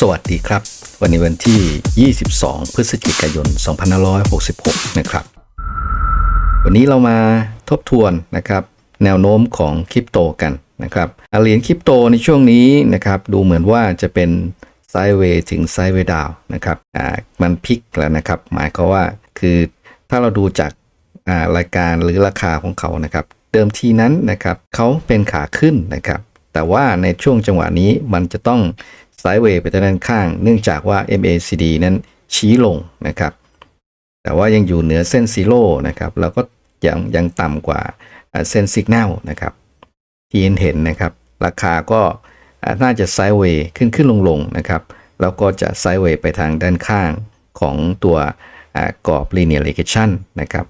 สวัสดีครับ วันนี้วันที่ 22 พฤศจิกายน 2566 นะครับ วันนี้เรามาทบทวนนะครับ แนวโน้มของคริปโตกันนะครับอเหรียญคริปโตในช่วงนี้นะครับ ดูเหมือนว่าจะเป็นไซด์เวย์ถึงไซด์เวย์ดาวนะครับอ่ามันพลิกแล้วนะครับ หมายความว่าคือถ้าเราดูจากอ่ารายการหรือราคาของเขานะครับ เดิมทีนั้นนะครับเขาเป็นขาขึ้นนะครับ แต่ว่าในช่วงจังหวะนี้มันจะต้อง ไซด์เวย์ไปทางด้านข้าง เนื่องจากว่า MACD นั้นชี้ลงนะครับ แต่ว่ายังอยู่เหนือเส้นซีโร่นะครับ แล้วก็ยังยังต่ำกว่าเส้นสัญญาณนะครับ ที่เห็นเห็นนะครับ ราคาก็น่าจะไซด์เวย์ขึ้นขึ้นลงลงนะครับ แล้วก็จะไซด์เวย์ไปทางด้านข้างของตัวกรอบ linear regression นะครับ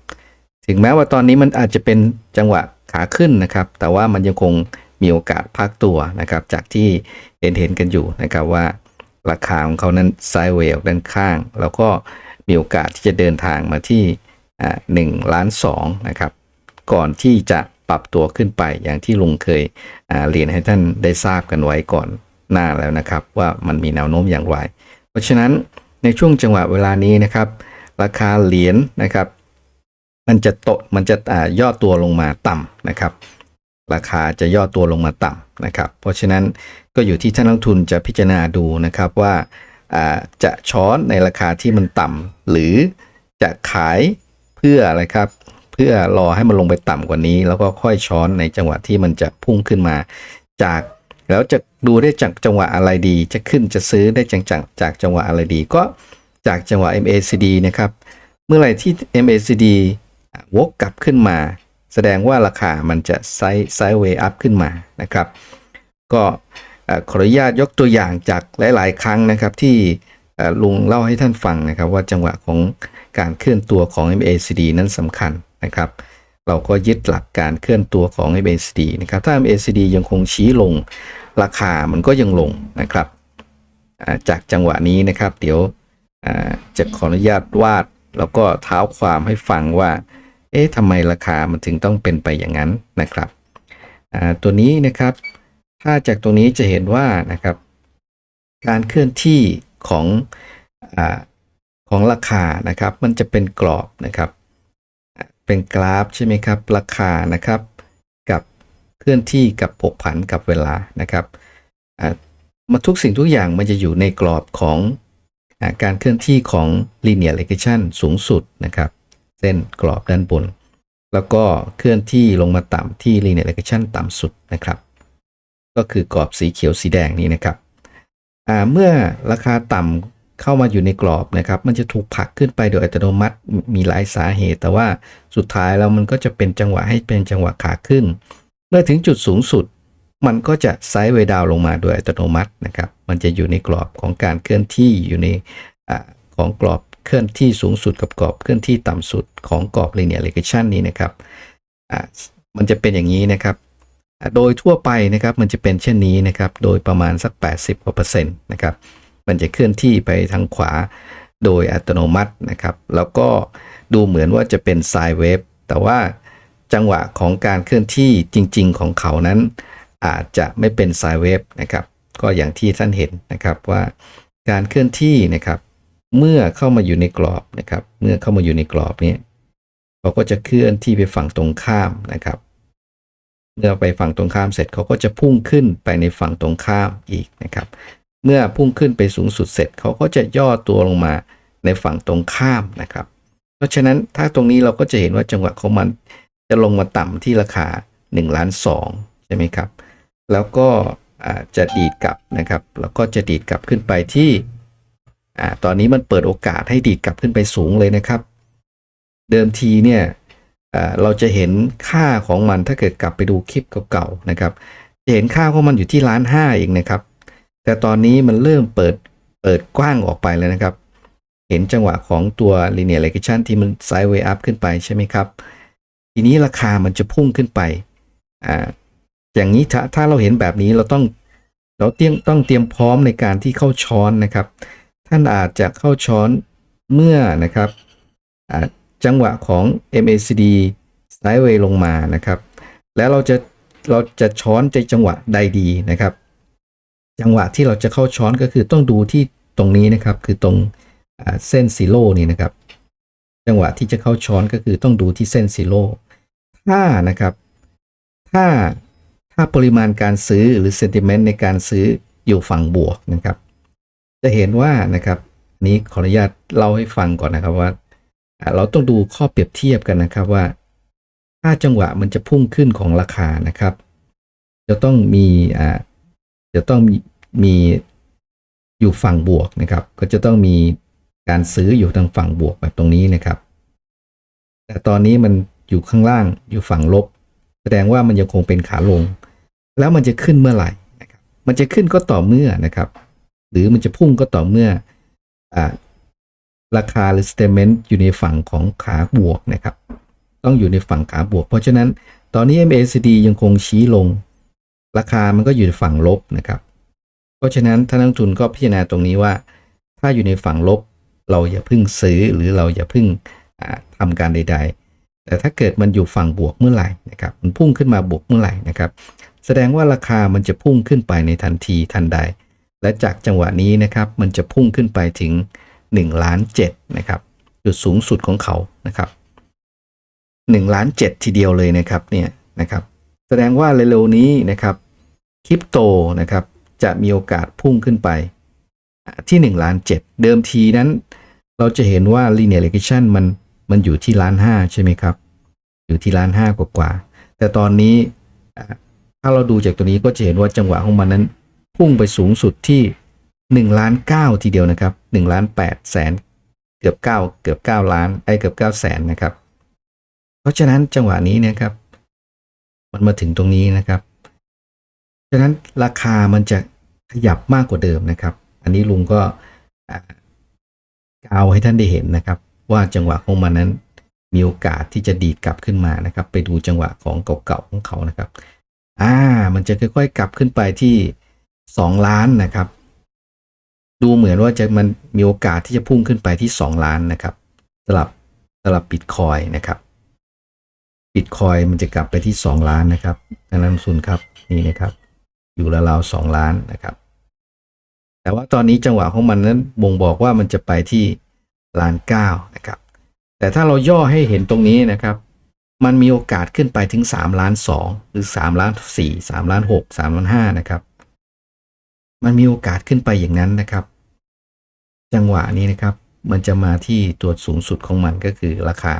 ถึงแม้ว่าตอนนี้มันอาจจะเป็นจังหวะขาขึ้นนะครับ แต่ว่ามันยังคง มีโอกาสพักตัวนะครับ จากที่เห็นเห็นกันอยู่นะครับว่า ราคาของเขานั้นไซด์เวย์ออกด้านข้าง แล้วก็มีโอกาสที่จะเดินทางมาที่หนึ่งล้านสองนะครับ ก่อนที่จะปรับตัวขึ้นไปอย่างที่ลุงเคยเรียนให้ท่านได้ทราบกันไว้ก่อนหน้าแล้วนะครับ ว่ามันมีแนวโน้มอย่างไร เพราะฉะนั้นในช่วงจังหวะเวลานี้นะครับ ราคาเหรียญนะครับ มันจะโตะมันจะย่อตัวลงมาต่ำนะครับ ราคาจะย่อตัวลงมาต่ำนะครับ เพราะฉะนั้นก็อยู่ที่ท่านนักลงทุนจะพิจารณาดูนะครับว่าจะช้อนในราคาที่มันต่ำหรือจะขายเพื่ออะไรครับ เพื่อรอให้มันลงไปต่ำกว่านี้ แล้วก็ค่อยช้อนในจังหวะที่มันจะพุ่งขึ้นมา จากแล้วจะดูได้จากจังหวะอะไรดี จะขึ้นจะซื้อได้จากจากจากจังหวะอะไรดี ก็จากจังหวะ MACD นะครับ เมื่อไหร่ที่ MACD วกกลับขึ้นมา แสดงว่าราคามันจะไซไซเวย์อัพขึ้นมานะครับ ก็ขออนุญาตยกตัวอย่างจากหลาย ๆ ครั้งนะครับที่ลุงเล่าให้ท่านฟังนะครับ ว่าจังหวะของการเคลื่อนตัวของ MACD นั้นสำคัญนะครับ เราก็ยึดหลักการเคลื่อนตัวของ MACD นะครับ ถ้า MACD ยังคงชี้ลงราคามันก็ยังลงนะครับจากจังหวะนี้นะครับ เดี๋ยวจะขออนุญาตวาด แล้วก็เท้าความให้ฟังว่า เอ๊ะทำไมราคามันถึงต้องเป็นไปอย่างนั้นนะครับตัวนี้นะครับ ถ้าจากตรงนี้จะเห็นว่านะครับ การเคลื่อนที่ของอของราคานะครับ มันจะเป็นกรอบนะครับ เป็นกราฟใช่ไหมครับ ราคานะครับ กับเคลื่อนที่กับผกผันกับเวลานะครับมาทุกสิ่งทุกอย่างมันจะอยู่ในกรอบของอการเคลื่อนที่ของ linear regression สูงสุดนะครับ เส้นกรอบด้านบน แล้วก็เคลื่อนที่ลงมาต่ำที่ linear regression ต่ำสุดนะครับ ก็คือกรอบสีเขียวสีแดงนี้นะครับเมื่อราคาต่ำเข้ามาอยู่ในกรอบนะครับ มันจะถูกผลักขึ้นไปโดยอัตโนมัติมีหลายสาเหตุ แต่ว่าสุดท้ายแล้วมันก็จะเป็นจังหวะให้เป็นจังหวะขาขึ้น เมื่อถึงจุดสูงสุดมันก็จะไซด์เวดาวลงมาโดยอัตโนมัตินะครับ มันจะอยู่ในกรอบของการเคลื่อนที่อยู่ในอของกรอบ เคลื่อนที่สูงสุดกับกรอบเคลื่อนที่ต่ำสุดของกรอบ linear regression นี้นะครับอ่ามันจะเป็นอย่างนี้นะครับ โดยทั่วไปนะครับมันจะเป็นเช่นนี้นะครับ โดยประมาณสัก 80กว่าเปอร์เซ็นต์นะครับ มันจะเคลื่อนที่ไปทางขวาโดยอัตโนมัตินะครับ แล้วก็ดูเหมือนว่าจะเป็นไซด์เวฟแต่ว่าจังหวะของการเคลื่อนที่จริง ๆ ของเขานั้น อาจจะไม่เป็นไซด์เวฟนะครับ ก็อย่างที่ท่านเห็นนะครับว่าการเคลื่อนที่นะครับ เมื่อเข้ามาอยู่ในกรอบนะครับ เมื่อเข้ามาอยู่ในกรอบนี้เขาก็จะเคลื่อนที่ไปฝั่งตรงข้ามนะครับ เมื่อไปฝั่งตรงข้ามเสร็จเขาก็จะพุ่งขึ้นไปในฝั่งตรงข้ามอีกนะครับ เมื่อพุ่งขึ้นไปสูงสุดเสร็จเขาก็จะย่อตัวลงมาในฝั่งตรงข้ามนะครับ เพราะฉะนั้นถ้าตรงนี้เราก็จะเห็นว่าจังหวะของมันจะลงมาต่ำที่ราคา1ล้าน2ใช่ไหมครับ แล้วก็จะดีดกลับนะครับ แล้วก็จะดีดกลับขึ้นไปที่ อ่าตอนนี้มันเปิดโอกาสให้ดีดกลับขึ้นไปสูงเลยนะครับ เดิมทีเนี่ยอ่าเราจะเห็นค่าของมันถ้าเกิดกลับไปดูคลิปเก่าๆนะครับ จะเห็นค่าของมันอยู่ที่ล้านห้าเองนะครับ แต่ตอนนี้มันเริ่มเปิดเปิดกว้างออกไปแล้วนะครับ เห็นจังหวะของตัว linear regression ที่มัน sideway up ขึ้นไปใช่ไหมครับ ทีนี้ราคามันจะพุ่งขึ้นไปอ่าอย่างนี้ถ้าถ้าเราเห็นแบบนี้เราต้องเราเตรียมต้องเตรียมพร้อมในการที่เข้าช้อนนะครับ ท่านอาจจะเข้าช้อนเมื่อนะครับจังหวะของ MACD sideway ลงมานะครับ แล้วเราจะเราจะช้อนในจังหวะใดดีนะครับ จังหวะที่เราจะเข้าช้อนก็คือต้องดูที่ตรงนี้นะครับ คือตรงเส้นซีโร่นี่นะครับ จังหวะที่จะเข้าช้อนก็คือต้องดูที่เส้นซีโร่ถ้านะครับ ถ้าถ้าปริมาณการซื้อหรือเซนติเมนต์ในการซื้ออยู่ฝั่งบวกนะครับ จะเห็นว่านะครับนี้ขออนุญาตเล่าให้ฟังก่อนนะครับว่า เราต้องดูข้อเปรียบเทียบกันนะครับว่า ถ้าจังหวะมันจะพุ่งขึ้นของราคานะครับ จะต้องมีอ่าจะต้องมีมีอยู่ฝั่งบวกนะครับ ก็จะต้องมีการซื้ออยู่ทางฝั่งบวกแบบตรงนี้นะครับ แต่ตอนนี้มันอยู่ข้างล่างอยู่ฝั่งลบ แสดงว่ามันยังคงเป็นขาลง แล้วมันจะขึ้นเมื่อไหร่นะครับ มันจะขึ้นก็ต่อเมื่อนะครับ หรือมันจะพุ่งก็ต่อเมื่ออราคาหรือ statement อยู่ในฝั่งของขาบวกนะครับ ต้องอยู่ในฝั่งขาบวก เพราะฉะนั้นตอนนี้ MACD ยังคงชี้ลง ราคามันก็อยู่ในฝั่งลบนะครับ เพราะฉะนั้นท่านนักทุนก็พิจารณาตรงนี้ว่า ถ้าอยู่ในฝั่งลบ เราอย่าพึ่งซื้อหรือเราอย่าพึ่งอ่าทำการใด ๆ แต่ถ้าเกิดมันอยู่ฝั่งบวกเมื่อไหร่นะครับ มันพุ่งขึ้นมาบวกเมื่อไหร่นะครับ แสดงว่าราคามันจะพุ่งขึ้นไปในทันทีทันใด และจากจังหวะนี้นะครับมันจะพุ่งขึ้นไปถึง1ล้าน7นะครับจุดสูงสุดของเขานะครับ1ล้าน7ทีเดียวเลยนะครับเนี่ยนะครับ แสดงว่าเร็วๆนี้นะครับคริปโตนะครับจะมีโอกาสพุ่งขึ้นไปอ่าที่1ล้าน7เดิมทีนั้น เราจะเห็นว่า linear regression มันมันอยู่ที่ล้านห้าใช่ไหมครับ อยู่ที่ล้านห้ากว่า แต่ตอนนี้ถ้าเราดูจากตัวนี้ก็จะเห็นว่าจังหวะของมันนั้น พุ่งไปสูงสุดที่1ล้าน9ทีเดียวนะครับ1ล้าน8แสนเกือบ 9 เกือบ 9 ล้านไอ้เกือบ9แสนนะครับ เพราะฉะนั้นจังหวะนี้เนะครับ มันมาถึงตรงนี้นะครับฉะนั้นราคามันจะขยับมากกว่าเดิมนะครับ อันนี้ลุงก็เอาให้ท่านได้เห็นนะครับ ว่าจังหวะของมันนั้นมีโอกาสที่จะดีดกลับขึ้นมานะครับ ไปดูจังหวะของเก่าๆของเขานะครับ อ่า มันจะค่อยๆกลับขึ้นไปที่ สองล้านนะครับ ดูเหมือนว่าจะมันมีโอกาสที่จะพุ่งขึ้นไปที่สองล้านนะครับสลับสลับบิตคอยนะครับบิตคอยมันจะกลับไปที่สองล้านนะครับทางนักลงทุนครับนี่นะครับ อยู่ราวๆสองล้านนะครับ แต่ว่าตอนนี้จังหวะของมันนั้นบ่งบอกว่ามันจะไปที่ล้านเก้านะครับ แต่ถ้าเราย่อให้เห็นตรงนี้นะครับ มันมีโอกาสขึ้นไปถึง 3 ล้าน 2 หรือ 3 ล้าน 4 3 ล้าน 6 3 ล้าน5นะครับ มันมีโอกาสขึ้นไปอย่างนั้นนะครับ จังหวะนี้นะครับ มันจะมาที่ตัวสูงสุดของมันก็คือราคา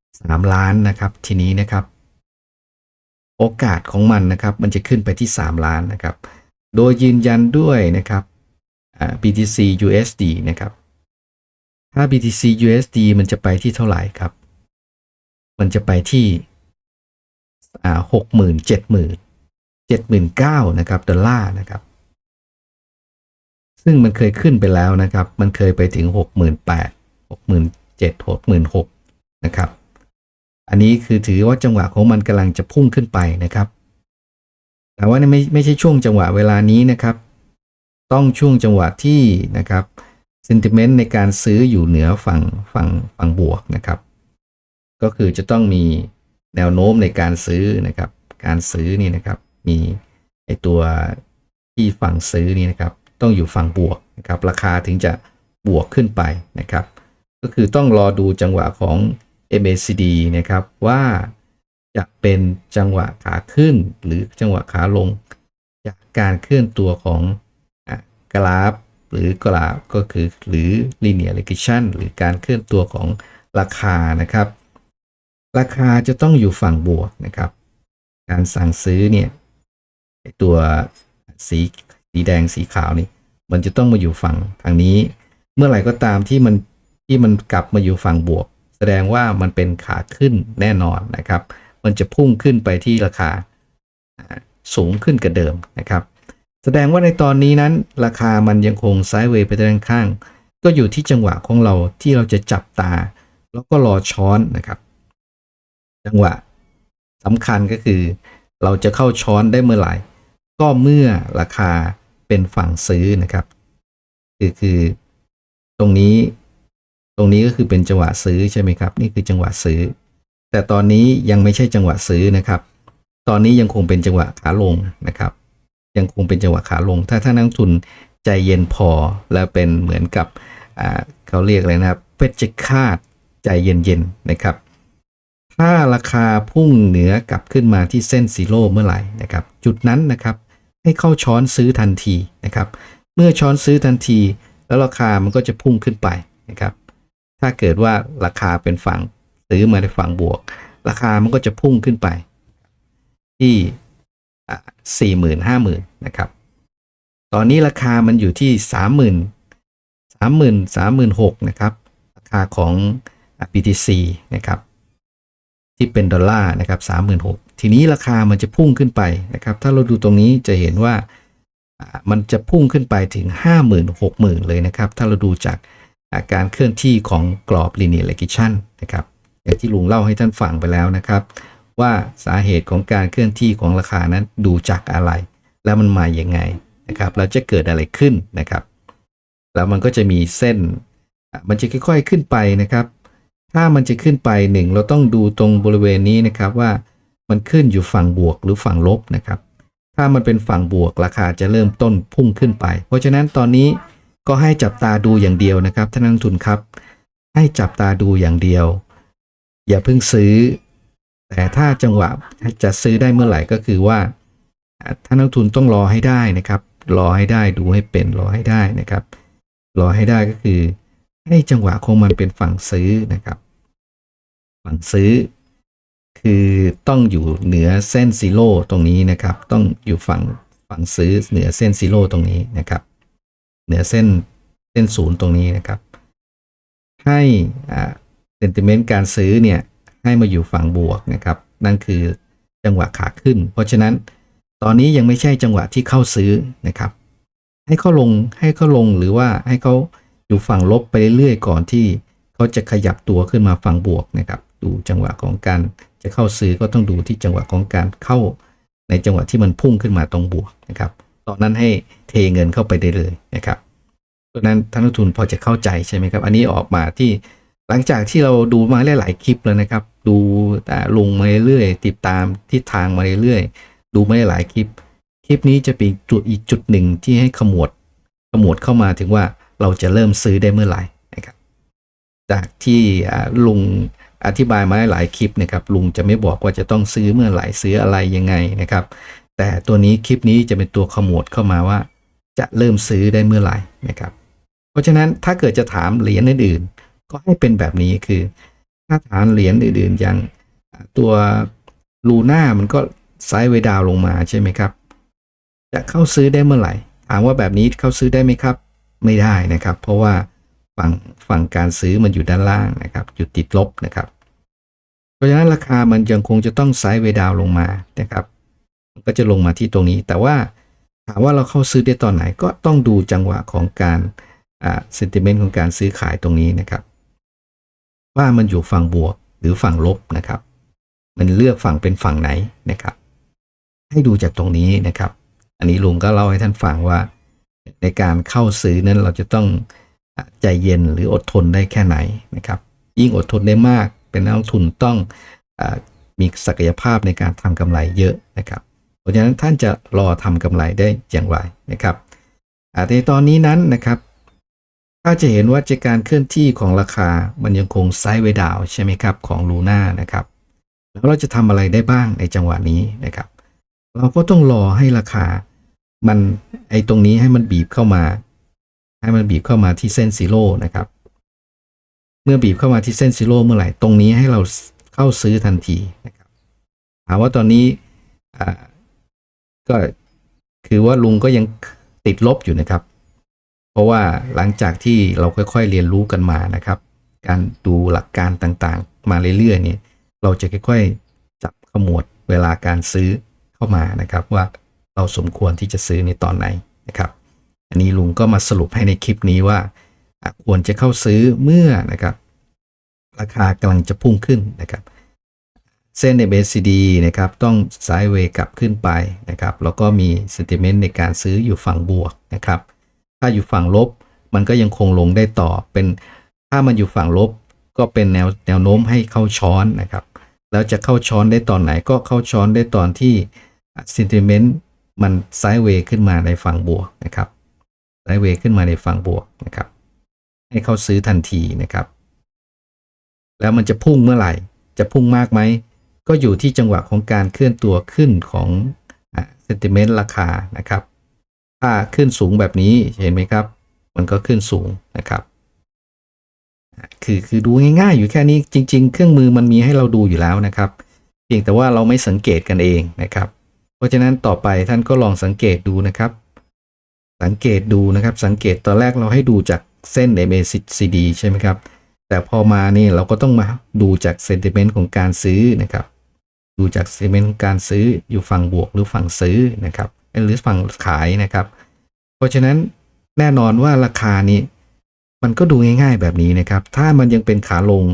3 ล้านนะครับ ทีนี้นะครับ โอกาสของมันนะครับ มันจะขึ้นไปที่ 3 ล้านนะครับ โดยยืนยันด้วยนะครับ BTC USD นะครับ ถ้า BTC USD มันจะไปที่เท่าไหร่ครับ มันจะไปที่หกหมื่นเจ็ดหมื่นเจ็ดหมื่นเก้านะครับดอลลาร์นะครับ ซึ่งมันเคยขึ้นไปแล้วนะครับ มันเคยไปถึงหกหมื่นแปดหกหมื่นเจ็ดหกหมื่นหกนะครับ อันนี้คือถือว่าจังหวะของมันกำลังจะพุ่งขึ้นไปนะครับ แต่ว่าไม่ไม่ใช่ช่วงจังหวะเวลานี้นะครับ ต้องช่วงจังหวะที่นะครับ sentiment ในการซื้ออยู่เหนือฝั่งฝั่งฝั่งบวกนะครับ ก็คือจะต้องมีแนวโน้มในการซื้อนะครับ การซื้อนี่นะครับ มีไอตัวที่ฝั่งซื้อนี่นะครับ ต้องอยู่ฝั่งบวกนะครับราคาถึงจะบวกขึ้นไปนะครับ ก็คือต้องรอดูจังหวะของ MACD นะครับว่าจะเป็นจังหวะขาขึ้นหรือจังหวะขาลง จากการเคลื่อนตัวของกราฟ หรือกราฟก็คือหรือ linear regression หรือการเคลื่อนตัวของราคานะครับ ราคาจะต้องอยู่ฝั่งบวกนะครับ การสั่งซื้อเนี่ยตัวสี สีแดงสีขาวนี่ มันจะต้องมาอยู่ฝั่งทางนี้ เมื่อไหร่ก็ตามที่มันที่มันกลับมาอยู่ฝั่งบวก แสดงว่ามันเป็นขาขึ้นแน่นอนนะครับ มันจะพุ่งขึ้นไปที่ราคาสูงขึ้นกว่าเดิมนะครับ แสดงว่าในตอนนี้นั้น ราคามันยังคงไซด์เวย์ไปด้านข้าง ก็อยู่ที่จังหวะของเราที่เราจะจับตา แล้วก็รอช้อนนะครับ จังหวะสำคัญก็คือ เราจะเข้าช้อนได้เมื่อไหร่ ก็เมื่อราคา เป็นฝั่งซื้อนะครับ คือคือตรงนี้ตรงนี้ก็คือเป็นจังหวะซื้อใช่ไหมครับ นี่คือจังหวะซื้อ แต่ตอนนี้ยังไม่ใช่จังหวะซื้อนะครับ ตอนนี้ยังคงเป็นจังหวะขาลงนะครับ ยังคงเป็นจังหวะขาลง ถ้าท่านนักทุนใจเย็นพอแล้วเป็นเหมือนกับเขาเรียกอะไรนะครับเพชฌฆาตใจเย็นๆนะครับ ถ้าราคาพุ่งเหนือกลับขึ้นมาที่เส้นซีโร่เมื่อไหร่นะครับ จุดนั้นนะครับ ให้เข้าช้อนซื้อทันทีนะครับ เมื่อช้อนซื้อทันที แล้วราคามันก็จะพุ่งขึ้นไปนะครับ ถ้าเกิดว่าราคาเป็นฝั่งซื้อมาในฝั่งบวก ราคามันก็จะพุ่งขึ้นไป ที่สี่หมื่นห้าหมื่นนะครับ ตอนนี้ราคามันอยู่ที่สามหมื่นสามหมื่นสามหมื่นหกนะครับ ราคาของ BTC นะครับ ที่เป็นดอลลาร์นะครับสามหมื่นหก ทีนี้ราคามันจะพุ่งขึ้นไปนะครับ ถ้าเราดูตรงนี้จะเห็นว่ามันจะพุ่งขึ้นไปถึง 5 0 0 0 0 6 0,000 เลยนะครับ ถ้าเราดูจากาการเคลื่อนที่ของกรอบ linear regression นะครับอย่างที่ลุงเล่าให้ท่านฟังไปแล้วนะครับ ว่าสาเหตุของการเคลื่อนที่ของราคานั้นดูจากอะไร แล้วมันมาอย่างไงนะครับแล้วจะเกิดอะไรขึ้นนะครับ แล้วมันก็จะมีเส้น มันจะค่อยๆขึ้นไปนะครับ ถ้ามันจะขึ้นไปหนึ่งเราต้องดูตรงบริเวณนี้นะครับว่า มันขึ้นอยู่ฝั่งบวกหรือฝั่งลบนะครับ ถ้ามันเป็นฝั่งบวกราคาจะเริ่มต้นพุ่งขึ้นไป เพราะฉะนั้นตอนนี้ก็ให้จับตาดูอย่างเดียวนะครับท่านนักทุนครับ ให้จับตาดูอย่างเดียว อย่าเพิ่งซื้อ แต่ถ้าจังหวะจะซื้อได้เมื่อไหร่ก็คือว่าท่านนักทุนต้องรอให้ได้นะครับ รอให้ได้ดูให้เป็นรอให้ได้นะครับ รอให้ได้ก็คือ ให้จังหวะของมันเป็นฝั่งซื้อนะครับ ฝั่งซื้อ คือต้องอยู่เหนือเส้นซีโร่ตรงนี้นะครับ ต้องอยู่ฝั่งฝั่งซื้อเหนือเส้นซีโร่ตรงนี้นะครับ เหนือเส้นเส้นศูนย์ตรงนี้นะครับ ให้อ่าเซนติเมนต์การซื้อเนี่ยให้มาอยู่ฝั่งบวกนะครับ นั่นคือจังหวะขาขึ้น เพราะฉะนั้นตอนนี้ยังไม่ใช่จังหวะที่เข้าซื้อนะครับ ให้เขาลงให้เขาลงหรือว่าให้เขาอยู่ฝั่งลบไปเรื่อยๆก่อนที่เขาจะขยับตัวขึ้นมาฝั่งบวกนะครับ ดูจังหวะของการ จะเข้าซื้อก็ต้องดูที่จังหวะของการเข้าในจังหวะที่มันพุ่งขึ้นมาตรงบวกนะครับตอนนั้นให้เทเงินเข้าไปได้เลยนะครับเพราะนั้นท่านนักทุนพอจะเข้าใจใช่ไหมครับ อันนี้ออกมาที่หลังจากที่เราดูมาหลายๆคลิปแล้วนะครับ ดูแต่ลงมาเรื่อยๆติดตามทิศทางมาเรื่อยๆดูมาหลายคลิป คลิปนี้จะเป็นจุดอีกจุดหนึ่งที่ให้ขมวดขมวดเข้ามาถึงว่าเราจะเริ่มซื้อได้เมื่อไหร่นะครับ จากที่ลง อธิบายมาหลายคลิปนะครับลุงจะไม่บอกว่าจะต้องซื้อเมื่อไหร่ซื้ออะไรยังไงนะครับ แต่ตัวนี้คลิปนี้จะเป็นตัวขมวดเข้ามาว่า จะเริ่มซื้อได้เมื่อไหร่นะครับ เพราะฉะนั้นถ้าเกิดจะถามเหรียญอื่นๆก็ให้เป็นแบบนี้คือ ถ้าถามเหรียญอื่นๆอย่างตัวลูน่ามันก็ไซด์เวดาวลงมาใช่ไหมครับ จะเข้าซื้อได้เมื่อไหร่ ถามว่าแบบนี้เข้าซื้อได้ไหมครับ ไม่ได้นะครับ เพราะว่า ฝั่งฝั่งการซื้อมันอยู่ด้านล่างนะครับอยู่ติดลบนะครับ เพราะฉะนั้นราคามันยังคงจะต้องไซด์เวดาวลงมานะครับ ก็จะลงมาที่ตรงนี้ แต่ว่าถามว่าเราเข้าซื้อได้ตอนไหนก็ต้องดูจังหวะของการอ่าเซนติเมนต์ของการซื้อขายตรงนี้นะครับ ว่ามันอยู่ฝั่งบวกหรือฝั่งลบนะครับ มันเลือกฝั่งเป็นฝั่งไหนนะครับ ให้ดูจากตรงนี้นะครับ อันนี้ลุงก็เล่าให้ท่านฟังว่า ในการเข้าซื้อนั้นเราจะต้อง ใจเย็นหรืออดทนได้แค่ไหนนะครับ ยิ่งอดทนได้มากเป็นนักลงทุนต้องอมีศักยภาพในการทำกำไรเยอะนะครับ เพราะฉะนั้นท่านจะรอทำกำไรได้อย่างไรนะครับอ่าในตอนนี้นั้นนะครับ ถ้าจะเห็นว่าจาการเคลื่อนที่ของราคามันยังคงไซด์เวดาวใช่ไหมครับของลูน่านะครับแล้วเราจะทำอะไรได้บ้างในจังหวะนี้นะครับ เราก็ต้องรอให้ราคามันไอตรงนี้ให้มันบีบเข้ามา ให้มันบีบเข้ามาที่เส้นซีโร่นะครับ เมื่อบีบเข้ามาที่เส้นซีโร่เมื่อไหร่ ตรงนี้ให้เราเข้าซื้อทันทีนะครับ ถามว่าตอนนี้ก็คือว่าลุงก็ยังติดลบอยู่นะครับ เพราะว่าหลังจากที่เราค่อยๆเรียนรู้กันมานะครับ การดูหลักการต่างๆ มาเรื่อยๆเนี่ยเราจะค่อยๆจับขมวดเวลาการซื้อเข้ามานะครับ ว่าเราสมควรที่จะซื้อในตอนไหนนะครับ อันนี้ลุงก็มาสรุปให้ในคลิปนี้ว่าควรจะเข้าซื้อเมื่อนะครับ ราคากำลังจะพุ่งขึ้นนะครับ เส้นใน BCD นะครับต้องไซด์เวย์กลับขึ้นไปนะครับ แล้วก็มี sentiment ในการซื้ออยู่ฝั่งบวกนะครับ ถ้าอยู่ฝั่งลบมันก็ยังคงลงได้ต่อเป็นถ้ามันอยู่ฝั่งลบก็เป็นแนวแนวโน้มให้เข้าช้อนนะครับ แล้วจะเข้าช้อนได้ตอนไหนก็เข้าช้อนได้ตอนที่ sentiment มันไซด์เวย์ขึ้นมาในฝั่งบวกนะครับ ไซด์เวย์ขึ้นมาในฝั่งบวกนะครับ ให้เขาซื้อทันทีนะครับ แล้วมันจะพุ่งเมื่อไหร่ จะพุ่งมากไหม ก็อยู่ที่จังหวะของการเคลื่อนตัวขึ้นของเซนติเมนต์ราคานะครับ ถ้าขึ้นสูงแบบนี้เห็นไหมครับ มันก็ขึ้นสูงนะครับคือคือดูง่ายๆ อยู่แค่นี้จริง ๆ เครื่องมือมันมีให้เราดูอยู่แล้วนะครับเพียงแต่ว่าเราไม่สังเกตกันเองนะครับ เพราะฉะนั้นต่อไปท่านก็ลองสังเกตดูนะครับ สังเกตดูนะครับ สังเกตตอนแรกเราให้ดูจากเส้น MACD ใช่ไหมครับ แต่พอมานี่เราก็ต้องมาดูจากเซนติเมนต์ของการซื้อนะครับ ดูจากเซนติเมนต์ของการซื้ออยู่ฝั่งบวกหรือฝั่งซื้อนะครับหรือฝั่งขายนะครับ เพราะฉะนั้นแน่นอนว่าราคานี้มันก็ดูง่ายๆแบบนี้นะครับ ถ้ามันยังเป็นขาลง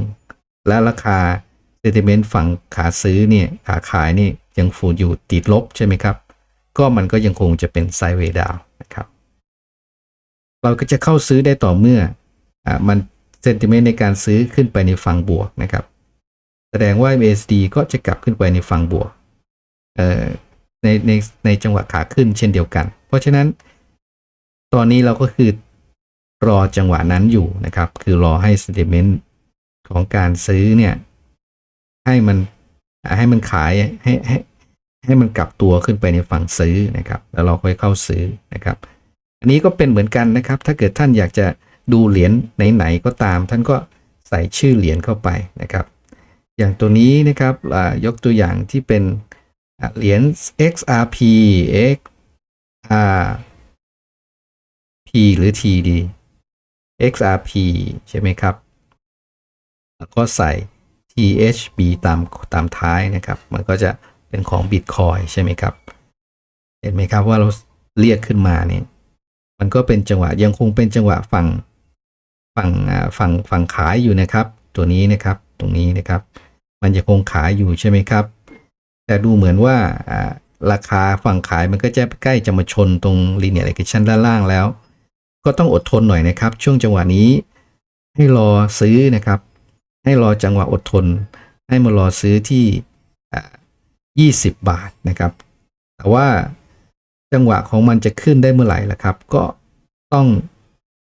และราคาเซนติเมนต์ฝั่งขาซื้อเนี่ยขาขายนี่ยังฟูอยู่ติดลบใช่ไหมครับ ก็มันก็ยังคงจะเป็นไซด์เวดาวนะครับ เราก็จะเข้าซื้อได้ต่อเมื่ออมันเซนติเมนต์ในการซื้อขึ้นไปในฝั่งบวกนะครับ แสดงว่า MACD ก็จะกลับขึ้นไปในฝั่งบวกในในในจังหวะขาขึ้นเช่นเดียวกัน เพราะฉะนั้น ตอนนี้เราก็คือรอจังหวะนั้นอยู่นะครับ คือรอให้ sentiment ของการซื้อเนี่ย ให้มันให้มันขายให้ให้ให้มันกลับตัวขึ้นไปในฝั่งซื้อนะครับ แล้วเราค่อยเข้าซื้อนะครับ อันนี้ก็เป็นเหมือนกันนะครับ ถ้าเกิดท่านอยากจะดูเหรียญไหนๆก็ตาม ท่านก็ใส่ชื่อเหรียญเข้าไปนะครับ อย่างตัวนี้นะครับยกตัวอย่างที่เป็นเหรียญ XRP XR P หรือ T ดี XRP ใช่ไหมครับ แล้วก็ใส่ THB ตามตามท้ายนะครับ มันก็จะเป็นของ Bitcoin ใช่ไหมครับ เห็นไหมครับว่าเราเรียกขึ้นมาเนี่ย มันก็เป็นจังหวะยังคงเป็นจังหวะฝั่งฝั่งอ่าฝั่งฝั่งขายอยู่นะครับ ตัวนี้นะครับตรงนี้นะครับ มันจะคงขายอยู่ใช่ไหมครับ แต่ดูเหมือนว่าราคาฝั่งขายมันก็จะใกล้จะมาชนตรง linear regression ด้านล่างแล้ว ก็ต้องอดทนหน่อยนะครับ ช่วงจังหวะนี้ ให้รอซื้อนะครับ ให้รอจังหวะอดทน ให้มารอซื้อที่ 20 บาทนะครับ แต่ว่า จังหวะของมันจะขึ้นได้เมื่อไหร่ล่ะครับ ก็ต้อง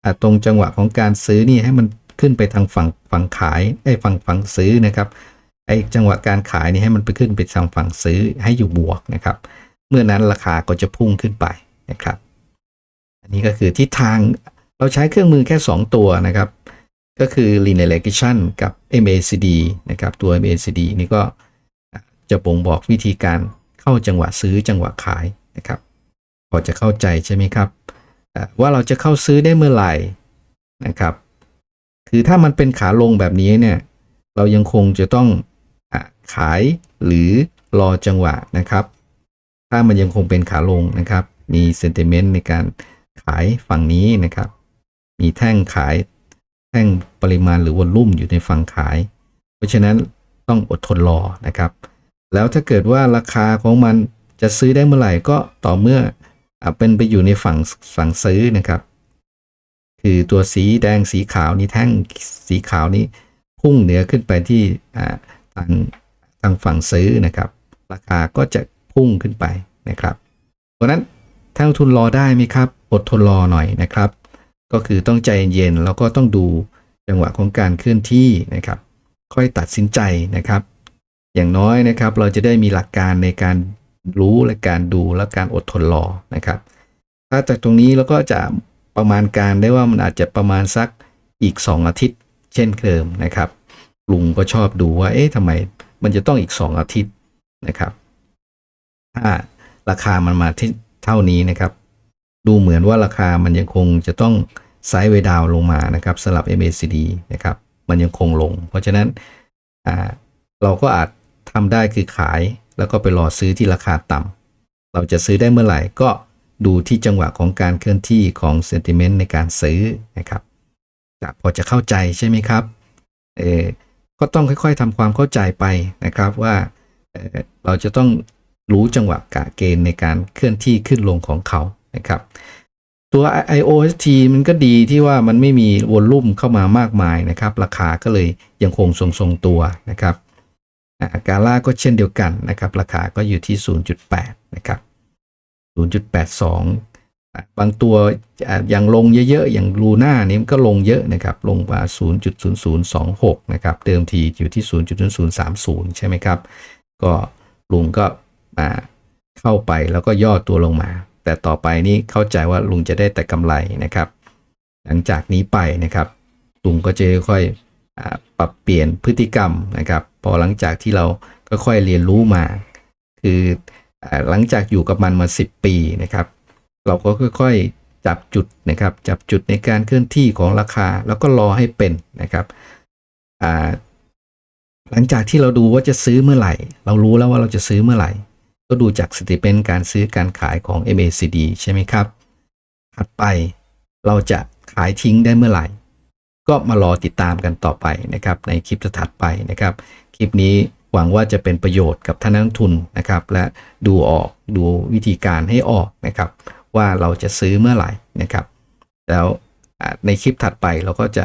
อตรงจังหวะของการซื้อนี่ให้มันขึ้นไปทางฝั่งฝั่งขายไอ้ฝั่งฝั่งซื้อนะครับไอ้จังหวะการขายนี่ให้มันไปขึ้นไปทางฝั่งซื้อให้อยู่บวกนะครับ เมื่อนั้นราคาก็จะพุ่งขึ้นไปนะครับ อันนี้ก็คือทิศทางเราใช้เครื่องมือแค่ 2 ตัวนะครับ ก็คือ linear regression กับ MACD นะครับ ตัว MACD นี่ก็จะบ่งบอกวิธีการเข้าจังหวะซื้อจังหวะขายนะครับ อจะเข้าใจใช่ไหมครับ ว่าเราจะเข้าซื้อได้เมื่อไหร่นะครับ คือถ้ามันเป็นขาลงแบบนี้เนี่ย เรายังคงจะต้องขายหรือรอจังหวะนะครับ ถ้ามันยังคงเป็นขาลงนะครับ มีเซนติเมนต์ในการขายฝั่งนี้นะครับ มีแท่งขายแท่งปริมาณหรือวอลลุ่มอยู่ในฝั่งขาย เพราะฉะนั้นต้องอดทนรอนะครับ แล้วถ้าเกิดว่าราคาของมันจะซื้อได้เมื่อไหร่ก็ต่อเมื่อ เป็นไปอยู่ในฝั่งฝั่งซื้อนะครับ คือตัวสีแดงสีขาวนี่แท่งสีขาวนี้พุ่งเหนือขึ้นไปที่ทางทางฝั่งซื้อนะครับ ราคาก็จะพุ่งขึ้นไปนะครับเพราะนั้นท่านทุนรอได้ไหมครับ อดทนรอหน่อยนะครับ ก็คือต้องใจเย็นแล้วก็ต้องดูจังหวะของการเคลื่อนที่นะครับ ค่อยตัดสินใจนะครับ อย่างน้อยนะครับเราจะได้มีหลักการในการ รู้และการดูและการอดทนรอนะครับ ถ้าจากตรงนี้เราก็จะประมาณการได้ว่ามันอาจจะประมาณสักอีก 2 อาทิตย์ เช่นเดิมนะครับลุงก็ชอบดูว่าเอ๊ะทำไมมันจะต้องอีก 2 อาทิตย์นะครับ ถ้าราคามันมาที่เท่านี้นะครับ ดูเหมือนว่าราคามันยังคงจะต้องไซด์เวดาวลงมานะครับสำหรับ MACD นะครับมันยังคงลง เพราะฉะนั้นเราก็อาจทำได้คือขาย แล้วก็ไปรอซื้อที่ราคาต่ำเราจะซื้อได้เมื่อไหร่ก็ดูที่จังหวะของการเคลื่อนที่ของเซนติเมนต์ในการซื้อนะครับพอจะเข้าใจใช่ไหมครับเออก็ต้องค่อยๆทำความเข้าใจไปนะครับว่าเเราจะต้องรู้จังหวะกะเกณฑ์ในการเคลื่อนที่ขึ้นลงของเขานะครับ ตัว IOST มันก็ดีที่ว่ามันไม่มีวอลลุ่มเข้ามามากมายนะครับ ราคาก็เลยยังคงทรงๆตัวนะครับ กาล่าก็เช่นเดียวกันนะครับ ราคาก็อยู่ที่ 0.8 นะครับ 0.82 บางตัวอะยังลงเยอะๆ อย่างลูน่านี่มันก็ลงเยอะนะครับ ลงมา 0.0026 นะครับ เดิมทีอยู่ที่ 0.0030 ใช่ไหมครับ ก็ลุงก็มาเข้าไปแล้วก็ย่อตัวลงมา แต่ต่อไปนี่เข้าใจว่าลุงจะได้แต่กำไรนะครับ หลังจากนี้ไปนะครับ ลุงก็จะค่อยอปรับเปลี่ยนพฤติกรรมนะครับ พอหลังจากที่เราก็ค่อยเรียนรู้มา คือหลังจากอยู่กับมันมา 10 ปีนะครับ เราก็ค่อยๆจับจุดนะครับ จับจุดในการเคลื่อนที่ของราคาแล้วก็รอให้เป็นนะครับหลังจากที่เราดูว่าจะซื้อเมื่อไหร่ เรารู้แล้วว่าเราจะซื้อเมื่อไหร่ ก็ดูจากสติเป็นการซื้อการขายของ MACD ใช่ไหมครับถัดไปเราจะขายทิ้งได้เมื่อไหร่ ก็มารอติดตามกันต่อไปนะครับในคลิปถัดไปนะครับ คลิปนี้หวังว่าจะเป็นประโยชน์กับท่านนักทุนนะครับ และดูออกดูวิธีการให้ออกนะครับ ว่าเราจะซื้อเมื่อไหร่นะครับ แล้วในคลิปถัดไปเราก็จะ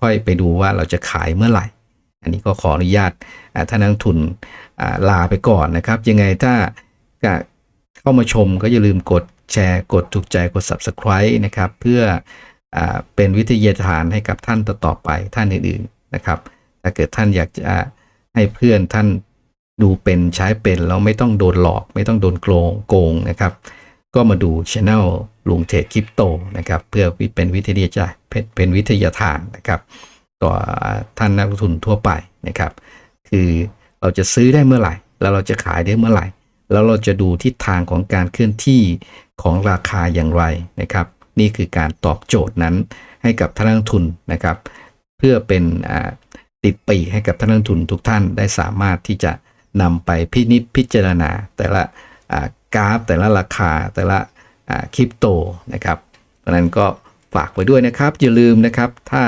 ค่อยไปดูว่าเราจะขายเมื่อไหร่ อันนี้ก็ขออนุญาตท่านนักทุนลาไปก่อนนะครับ ยังไงถ้าเข้ามาชมก็อย่าลืมกดแชร์กดถูกใจกด subscribe นะครับ เพื่อ เป็นวิทยาทานให้กับท่านต่อๆไปท่านอื่นๆนะครับ ถ้าเกิดท่านอยากจะให้เพื่อนท่านดูเป็นใช้เป็นแล้วไม่ต้องโดนหลอก ไม่ต้องโดนโกงโกงนะครับ ก็มาดูช anel ลุงเทรดคริปโตนะครับ เพื่อเป็นวิทยาจาเป็นวิทยาทานนะครับ ต่อท่านนักลงทุนทั่วไปนะครับ คือเราจะซื้อได้เมื่อไหร่ แล้วเราจะขายได้เมื่อไหร่ แล้วเราจะดูทิศทางของการเคลื่อนที่ของราคาอย่างไรนะครับ นี่คือการตอบโจทย์นั้นให้กับท่านนักลงทุนนะครับ เพื่อเป็นติดปีให้กับท่านนักลงทุนทุกท่านได้สามารถที่จะนำไปพินิจพิจารณา แต่ละกราฟ แต่ละราคา แต่ละคริปโตนะครับเพราะนั้นก็ฝากไว้ด้วยนะครับ อย่าลืมนะครับ ถ้า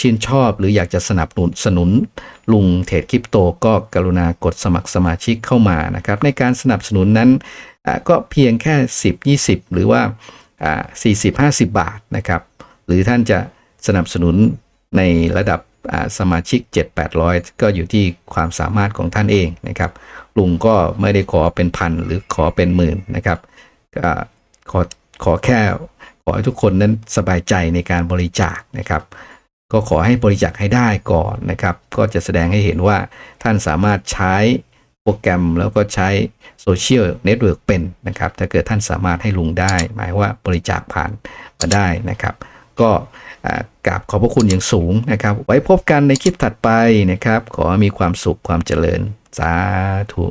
ชื่นชอบหรืออยากจะสนับสนุนสนุนลุงเทรดคริปโต ก็กรุณากดสมัครสมาชิกเข้ามานะครับ ในการสนับสนุนนั้นก็เพียงแค่ 10 20 หรือว่า อ่า40 50บาทนะครับ หรือท่านจะสนับสนุนในระดับสมาชิก 7-800 ก็อยู่ที่ความสามารถของท่านเองนะครับ ลุงก็ไม่ได้ขอเป็นพันหรือขอเป็นหมื่นนะครับก็ขอขอแค่ขอให้ทุกคนนั้นสบายใจในการบริจาคนะครับ ก็ขอให้บริจาคให้ได้ก่อนนะครับ ก็จะแสดงให้เห็นว่าท่านสามารถใช้ โปรแกรมแล้วก็ใช้โซเชียลเน็ตเวิร์กเป็นนะครับถ้าเกิดท่านสามารถให้ลุงได้ หมายว่าบริจาคผ่านมาได้นะครับ ก็กราบขอบพระคุณอย่างสูงนะครับ ไว้พบกันในคลิปถัดไปนะครับ ขอมีความสุขความเจริญ สาธุ